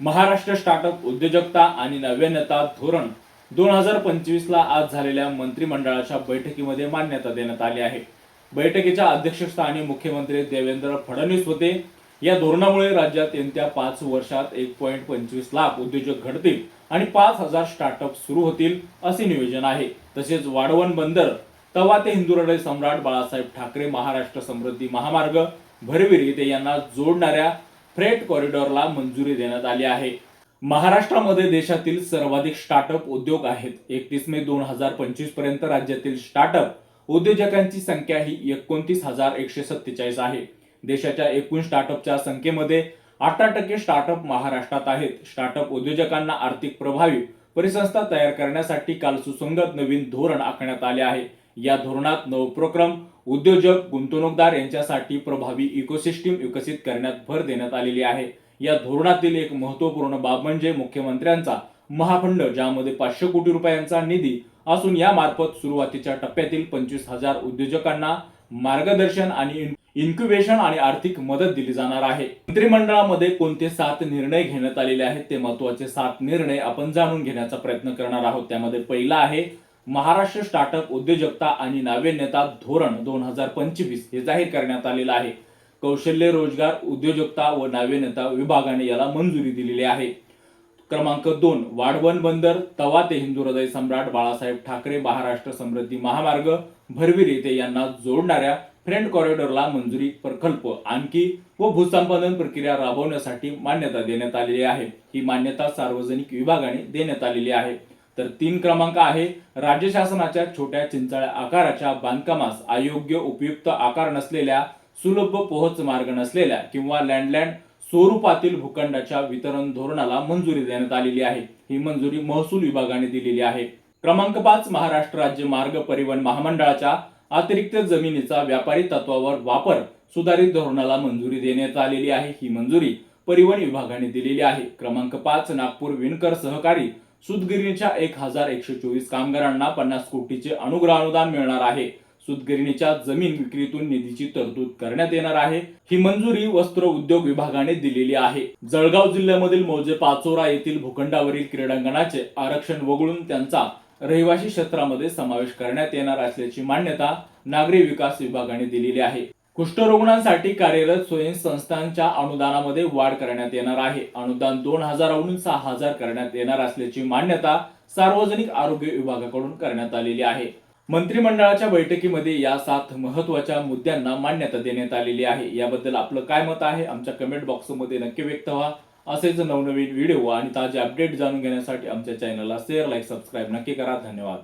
Maharashtra startup उद्योजकता आणि नव्यान्यता धोरण दोन हजार पंचवीस ला आज झालेल्या मंत्रिमंडळाच्या बैठकीमध्ये मान्यता देण्यात आली आहे. बैठकीच्या अध्यक्षस्थानी मुख्यमंत्री देवेंद्र फडणवीस होते. या धोरणामुळे राज्यात येत्या पाच वर्षात एक पॉईंट पंचवीस लाख उद्योजक घडतील आणि पाच हजार स्टार्टअप सुरू होतील असे नियोजन आहे. तसेच वाढवण बंदर तवा ते हिंदुरडे सम्राट बाळासाहेब ठाकरे महाराष्ट्र समृद्धी महामार्ग भरवीर येथे यांना जोडणाऱ्या फ्रेट कॉरिडॉरला मंजुरी देण्यात आली आहे. महाराष्ट्रामध्ये देशातील सर्वाधिक स्टार्टअप उद्योग आहेत. एकतीस मे दोन हजार पंचवीसपर्यंत राज्यातील स्टार्टअप उद्योजकांची संख्या ही एकोणतीस हजार एकशे सत्तेचाळीस आहे. देशाच्या एकूण स्टार्टअपच्या संख्येमध्ये अठरा टक्के स्टार्टअप महाराष्ट्रात आहेत. स्टार्टअप उद्योजकांना आर्थिक प्रभावी परिसंस्था तयार करण्यासाठी काल सुसंगत नवीन धोरण आखण्यात आले आहे. या धोरणात नवोपक्रम उद्योजक गुंतवणूकदार यांच्यासाठी प्रभावी इकोसिस्टीम विकसित करण्यात भर देण्यात आलेली आहे. या धोरणातील एक महत्त्वपूर्ण बाब म्हणजे मुख्यमंत्र्यांचा महाफंड ज्यामध्ये पाचशे कोटी रुपयांचा निधी असून यामार्फत सुरुवातीच्या टप्प्यातील पंचवीस हजार उद्योजकांना मार्गदर्शन आणि इन्क्युबेशन आणि आर्थिक मदत दिली जाणार आहे. मंत्रिमंडळामध्ये कोणते सात निर्णय घेण्यात आलेले आहेत ते महत्त्वाचे सात निर्णय आपण जाणून घेण्याचा प्रयत्न करणार आहोत. त्यामध्ये पहिला आहे महाराष्ट्र स्टार्टअप उद्योजकता आणि नाविन्यता धोरण दोन हजार पंचवीस हे जाहीर करण्यात आलेलं आहे. कौशल्य रोजगार उद्योजकता व नाविन्यता विभागाने याला मंजुरी दिलेली आहे. क्रमांक दोन वाढवण बंदर तवा ते हिंदू हृदय सम्राट बाळासाहेब ठाकरे महाराष्ट्र समृद्धी महामार्ग भरवीर येथे यांना जोडणाऱ्या फ्रेंड कॉरिडॉरला मंजुरी प्रकल्प आणखी व भूसंपादन प्रक्रिया राबवण्यासाठी मान्यता देण्यात आलेली आहे. ही मान्यता सार्वजनिक विभागाने देण्यात आलेली आहे. तर तीन क्रमांक आहे. राज्य शासनाच्या छोट्या चिंचाळ्या आकाराच्या बांधकामास अयोग्य उपयुक्त आकार नसलेल्या सुलभ पोहोच मार्ग नसलेल्या किंवा लँडलँड स्वरूपातील भूखंडाच्या वितरण धोरणाला मंजुरी देण्यात आलेली आहे. ही मंजुरी महसूल विभागाने दिलेली आहे. क्रमांक पाच महाराष्ट्र राज्य मार्ग परिवहन महामंडळाच्या अतिरिक्त जमिनीचा व्यापारी तत्वावर वापर सुधारित धोरणाला मंजुरी देण्यात आलेली आहे. ही मंजुरी परिवहन विभागाने दिलेली आहे. क्रमांक पाच नागपूर विणकर सहकारी सुतगिरणीच्या एक हजार एकशे चोवीस कामगारांना पन्नास कोटीचे अनुग्रह अनुदान मिळणार आहे. सुतगिरणीच्या जमीन विक्रीतून निधीची तरतूद करण्यात येणार आहे. ही मंजुरी वस्त्र उद्योग विभागाने दिलेली आहे. जळगाव जिल्ह्यामधील मौजे पाचोरा येथील भूखंडावरील क्रीडांगणाचे आरक्षण वगळून त्यांचा रहिवासी क्षेत्रामध्ये समावेश करण्यात येणार असल्याची मान्यता नागरी विकास विभागाने दिलेली आहे. कुष्ठरुग्णांसाठी कार्यरत स्वयं संस्थांच्या अनुदानामध्ये वाढ करण्यात येणार आहे. अनुदान दोन हजारावरून सहा हजार करण्यात येणार असल्याची मान्यता सार्वजनिक आरोग्य विभागाकडून करण्यात आलेली आहे. मंत्रिमंडळाच्या बैठकीमध्ये या सात महत्त्वाच्या मुद्द्यांना मान्यता देण्यात आलेली आहे. याबद्दल आपलं काय मत आहे? आमच्या कमेंट बॉक्समध्ये नक्की व्यक्त व्हा. असेच नवनवीन व्हिडिओ आणि ताजे अपडेट जाणून घेण्यासाठी आमच्या चॅनलला शेअर लाईक सबस्क्राईब नक्की करा. धन्यवाद.